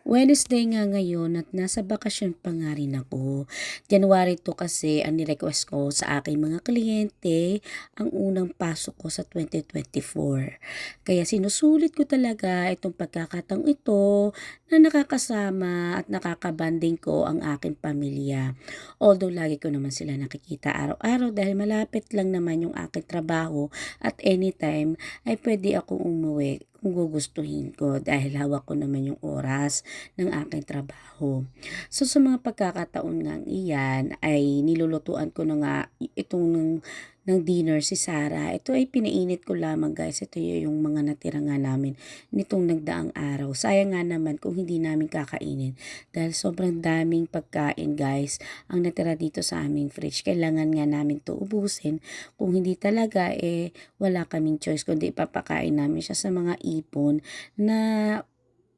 Wednesday nga ngayon at nasa bakasyon pa nga rin ako. January 2 kasi ang nirequest ko sa aking mga kliyente ang unang pasok ko sa 2024. Kaya sinusulit ko talaga itong pagkakataong ito na nakakasama at nakakabanding ko ang aking pamilya. Although lagi ko naman sila nakikita araw-araw dahil malapit lang naman yung aking trabaho at anytime ay pwede akong umuwi kung gugustuhin ko dahil hawak ko naman yung oras ng aking trabaho. So sa mga pagkakataon nga iyan ay nilulutuan ko na nga itong ng, dinner si Sarah. Ito ay pinainit ko lamang guys. Ito yung mga natira nga namin nitong nagdaang araw. Sayang nga naman kung hindi namin kakainin dahil sobrang daming pagkain guys ang natira dito sa aming fridge. Kailangan nga namin to ubusin. Kung hindi talaga eh wala kaming choice kundi ipapakain namin siya sa mga ipon na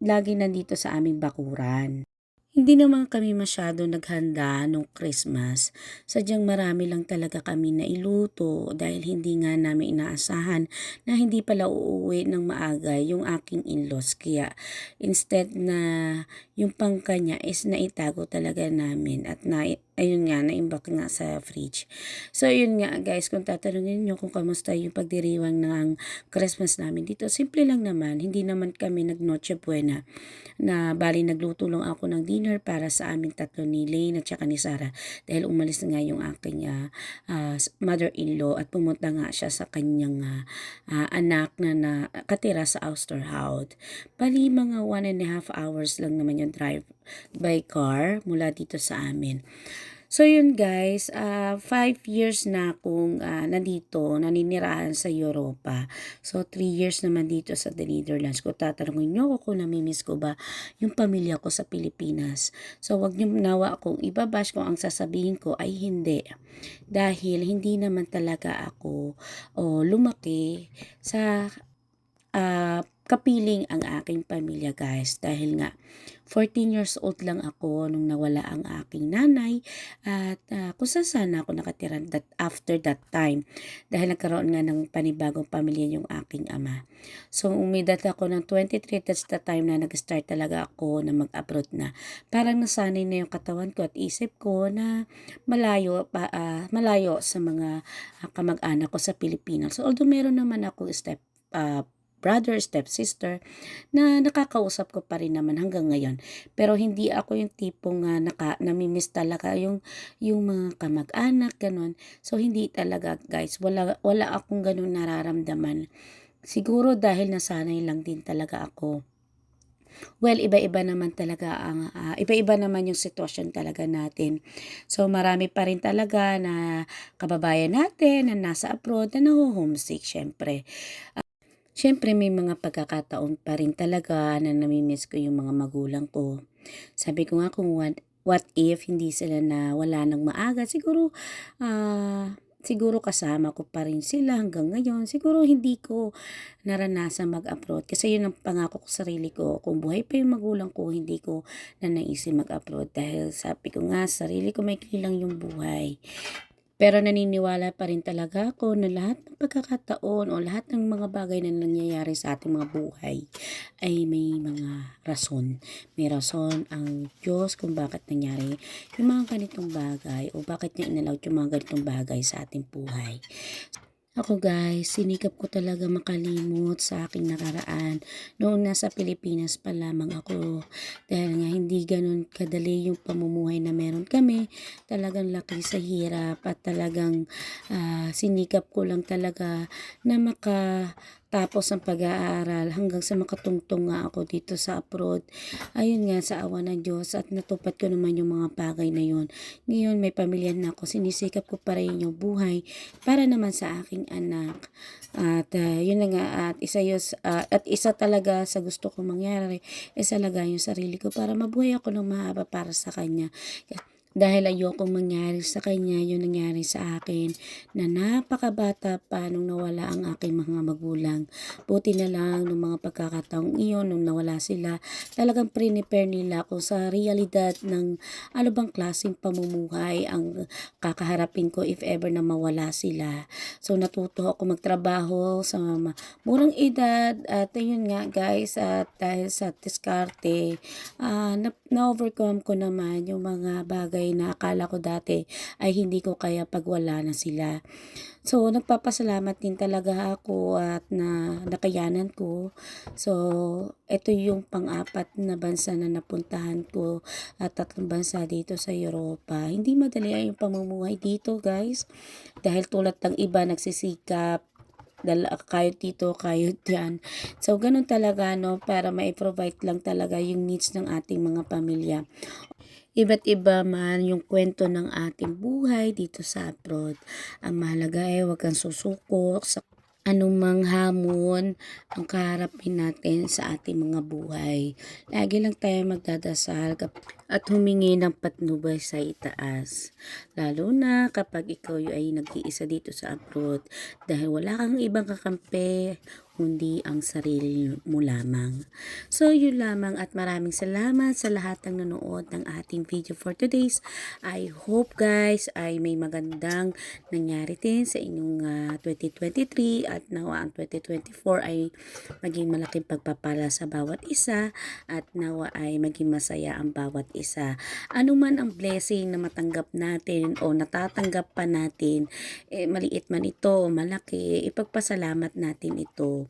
lagi nandito sa aming bakuran. Hindi naman kami masyado naghanda nung Christmas. Sadyang marami lang talaga kami na iluto dahil hindi nga namin inaasahan na hindi pala uuwi ng maaga yung aking in-laws. Kaya instead na yung pangkanya is naitago talaga namin at na, ayun nga, naimbak nga sa fridge. So, yun nga guys, kung tatanungin nyo kung kamusta yung pagdiriwang ng Christmas namin dito, simple lang naman. Hindi naman kami nag Noche Buena na bali nagluto lang ako ng dinner para sa aming tatlo ni Lane at saka ni Sarah dahil umalis na nga yung aking uh, mother-in-law at pumunta nga siya sa kanyang uh, anak na, na katira sa Austerhout. Bali mga one and a half hours lang naman yung drive by car mula dito sa amin. So yun guys, uh, years na akong uh, nandito, naninirahan sa Europa. So three years naman dito sa the Netherlands. Kung tatanungin nyo ako kung namimiss ko ba yung pamilya ko sa Pilipinas. So wag nyo nawa akong ibabash kung ang sasabihin ko ay hindi. Dahil hindi naman talaga ako oh, lumaki sa uh, kapiling ang aking pamilya guys dahil nga 14 years old lang ako nung nawala ang aking nanay at uh, kung saan ako nakatira that, after that time dahil nagkaroon nga ng panibagong pamilya yung aking ama. So umidad ako ng 23 that's the time na nag-start talaga ako na mag-abroad na. Parang nasanay na yung katawan ko at isip ko na malayo pa uh, malayo sa mga uh, kamag-anak ko sa Pilipinas. So although meron naman ako step uh, brother, stepsister, na nakakausap ko pa rin naman hanggang ngayon. Pero hindi ako yung tipong uh, naka, namimiss talaga yung, yung mga kamag-anak, ganun. So, hindi talaga, guys. Wala, wala akong ganun nararamdaman. Siguro dahil nasanay lang din talaga ako. Well, iba-iba naman talaga ang uh, iba-iba naman yung sitwasyon talaga natin. So marami pa rin talaga na kababayan natin na nasa abroad na naho-homesick syempre. Uh, Siyempre may mga pagkakataon pa rin talaga na namimiss ko yung mga magulang ko. Sabi ko nga kung what, what if hindi sila na wala nang maaga, siguro uh, siguro kasama ko pa rin sila hanggang ngayon. Siguro hindi ko naranasan mag-upload kasi yun ang pangako ko sa sarili ko. Kung buhay pa yung magulang ko, hindi ko na naisip mag-upload dahil sabi ko nga sarili ko may kilang yung buhay. Pero naniniwala pa rin talaga ako na lahat ng pagkakataon o lahat ng mga bagay na nangyayari sa ating mga buhay ay may mga rason. May rason ang Diyos kung bakit nangyari yung mga ganitong bagay o bakit niya inalaw yung mga ganitong bagay sa ating buhay. Ako guys, sinikap ko talaga makalimot sa aking nakaraan. Noong nasa Pilipinas pa lamang ako. Dahil nga hindi ganun kadali yung pamumuhay na meron kami. Talagang laki sa hirap at talagang uh, sinikap ko lang talaga na maka tapos ang pag-aaral hanggang sa makatungtong nga ako dito sa abroad. Ayun nga sa awa ng Diyos at natupad ko naman yung mga bagay na yun. Ngayon may pamilya na ako, sinisikap ko pa rin yung buhay para naman sa aking anak. At uh, yun na nga at isa, yus, uh, at isa talaga sa gusto kong mangyari is alaga yung sarili ko para mabuhay ako ng mahaba para sa kanya dahil ayokong mangyari sa kanya yung nangyari sa akin na napakabata pa nung nawala ang aking mga magulang. Buti na lang nung mga pagkakataong iyon nung nawala sila, talagang prepare nila ako sa realidad ng ano bang klaseng pamumuhay ang kakaharapin ko if ever na mawala sila. So natuto ako magtrabaho sa murang edad at ayun nga guys at dahil sa diskarte na, na-overcome ko naman yung mga bagay na akala ko dati ay hindi ko kaya pag wala na sila. So, nagpapasalamat din talaga ako at na nakayanan ko. So, ito yung pang-apat na bansa na napuntahan ko at tatlong bansa dito sa Europa. Hindi madali ang pamumuhay dito guys. Dahil tulad ng iba nagsisikap, dal kayo dito, kayo diyan. So, ganun talaga, no, para ma-provide lang talaga yung needs ng ating mga pamilya. Iba't iba man yung kwento ng ating buhay dito sa abroad. Ang mahalaga ay huwag kang susuko sa anumang hamon ang kaharapin natin sa ating mga buhay. Lagi lang tayo magdadasal at humingi ng patnubay sa itaas. Lalo na kapag ikaw ay nag-iisa dito sa abroad dahil wala kang ibang kakampi kundi ang sarili mo lamang. So, yun lamang at maraming salamat sa lahat ng nanood ng ating video for today's. I hope guys ay may magandang nangyari din sa inyong ah, 2023 at nawa ang 2024 ay maging malaking pagpapala sa bawat isa at nawa ay maging masaya ang bawat isa. Ano man ang blessing na matanggap natin o natatanggap pa natin, eh, maliit man ito malaki, ipagpasalamat natin ito.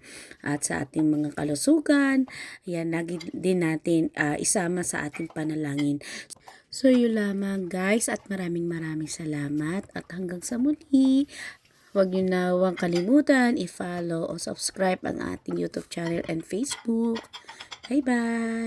At sa ating mga kalusugan, yan, lagi din natin ah, isama sa ating panalangin. So yun lamang guys at maraming maraming salamat at hanggang sa muli. Huwag niyo na huwag kalimutan i-follow o subscribe ang ating YouTube channel and Facebook. Bye-bye!